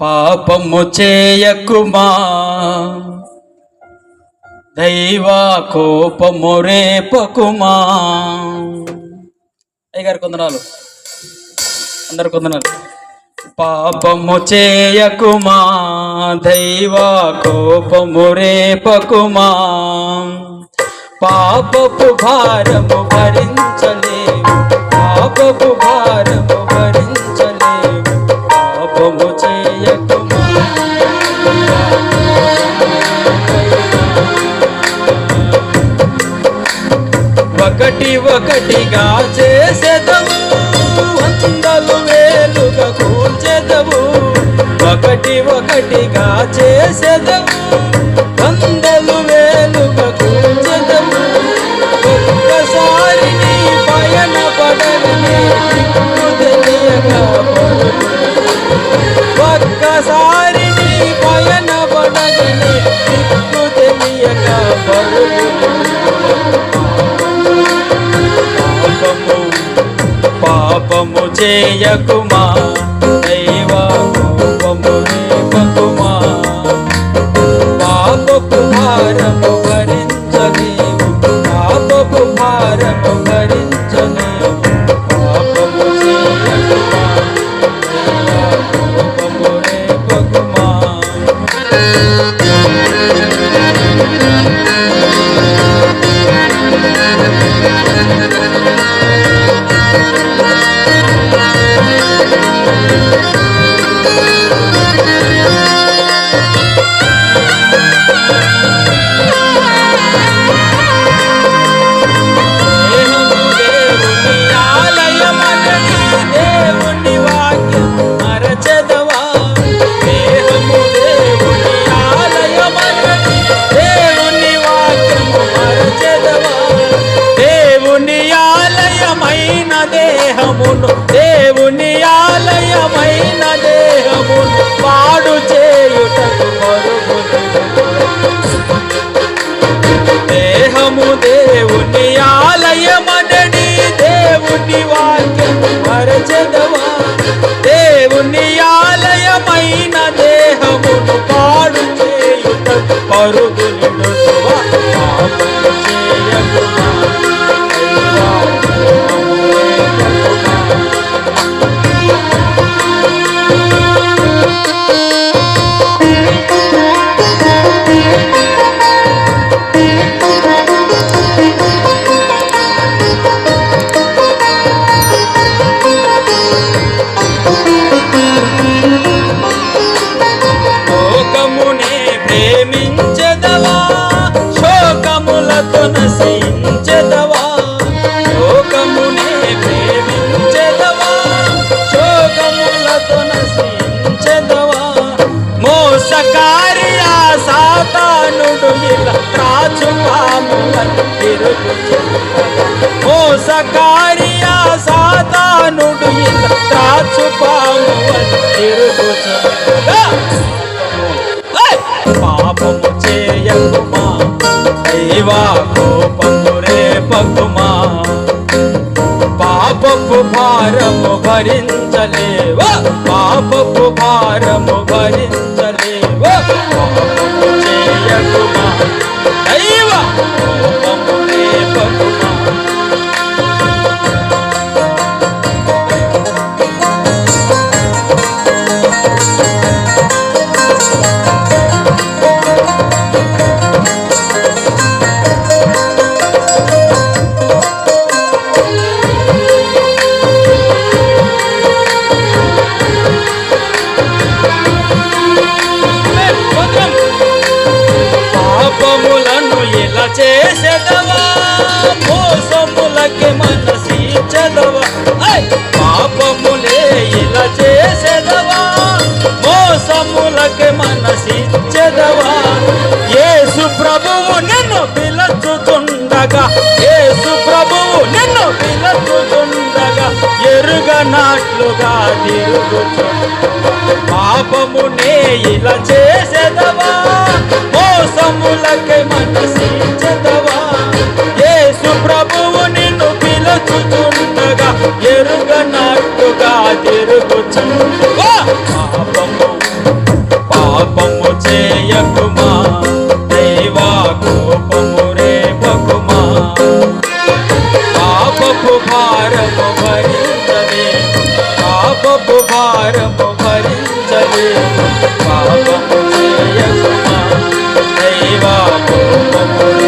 పాపము చేయకుమా? దైవా కోపము రేపకుమా? అయ్యగారు కొందనాలు. అందరు కొందనాలు. పాపము చేయకుమా? దైవా కోపము రేపకుమా? పాపపు భారము భరించలేము పాపపు భారము పాపము చేయకుమా ఒకటి ఒకటిగా చేసేదము వందలు వేలుగా కూల్చేదము. ఒకటి ఒకటిగా చేసే చేయకుమా దేహమును దేవుని ఆలయమైన దేహమును పాడు చేయుటకు మరుగుదొడు దేహము దేవుని ఆలయమనడి దేవుని వాక్యం మరచెదవా. దేవుని ఆలయమైన దేహమును పాడు చేయుటకు పరుగులుడువా సాతానుడు త్రాచు పాములను పాపము చేయకుమా? దేవా కోపము రేపకుమా? పాపపు భారము భరించలేవా? పాపపు భారము భరించలేవా చేసేదవా? మోసములకి మనసించదవా పాపములే ఇలా చేసేదవా? మోసములకి మనసించదవా యేసు ప్రభువు నిన్ను పిలచుతుండగా యేసు ప్రభువు నిన్ను పిలచుతుండగా ఎరుగనట్లుగా తిరుగుతు పాపమునే ఇలా చేసేదవా? మోసములకై మనసించదవా యేసు ప్రభువు నిన్ను పిలుచుచుండగా ఎరుగనట్టుగా తిరుగుచుండగా. పాపము పాపము చేయకుమా? దేవా కోపము రేపకుమా? పాపపు భారము భరించలే పాపపు భారము భరించలే. పాపము Thank you.